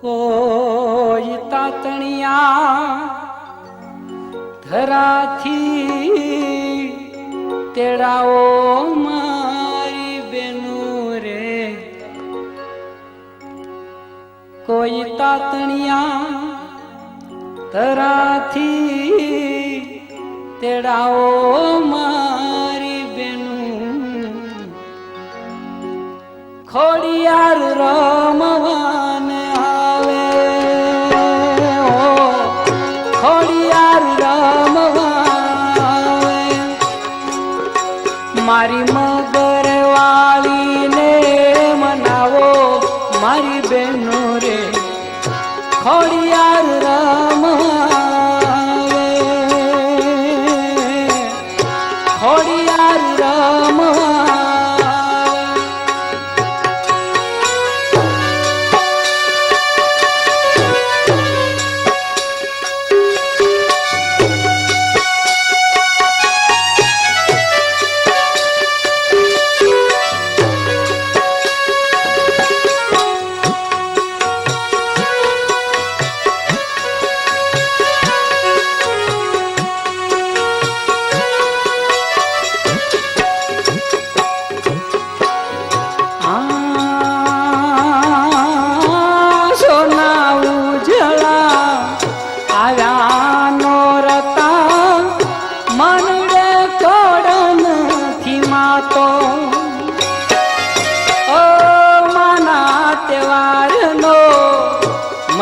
કોઈ તાતણિયા ધરાથી તેડાઓ મારી બેનું રે. કોઈ તાતણિયા ધરાથી તેડાઓ મારી બેનું. ખોડિયાર રમવાને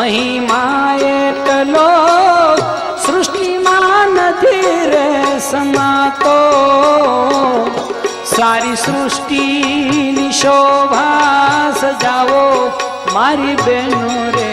મહિમા એટલો સૃષ્ટિમાં નથી રે સમાતો. સારી સૃષ્ટિની શોભા સજાવો મારી બેનો રે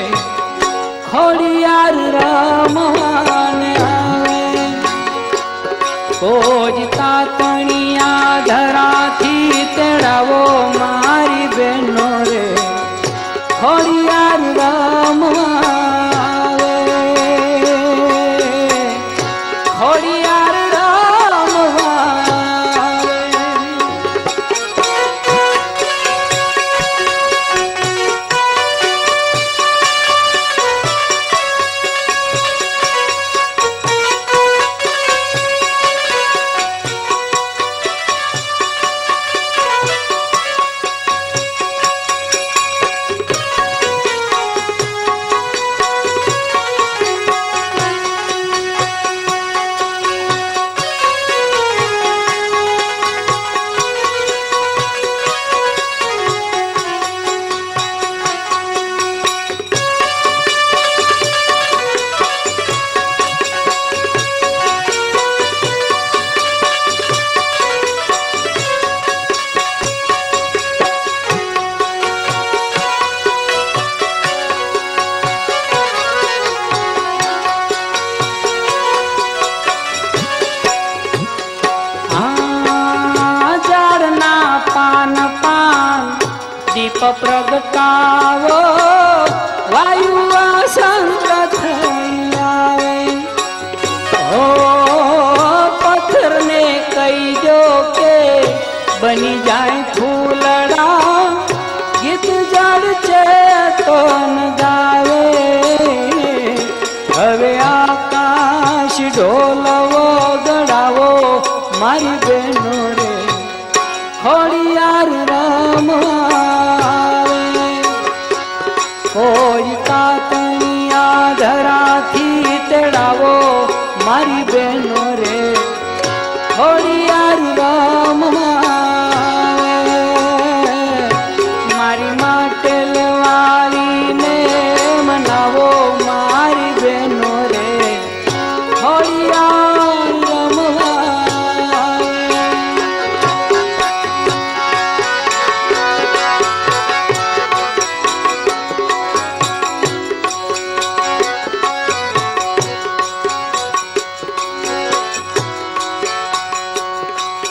પ્રગટાવો વાયુ અસંગ થઈ આવે. ઓ પથ્થરને કહી દો કે બની જાય ફૂલડા, ગીત જળ છે તો ગાવે. હવે આકાશ ઢોલવો ગડાવો મારી બેનો રે. ખોડિયાર રમાવે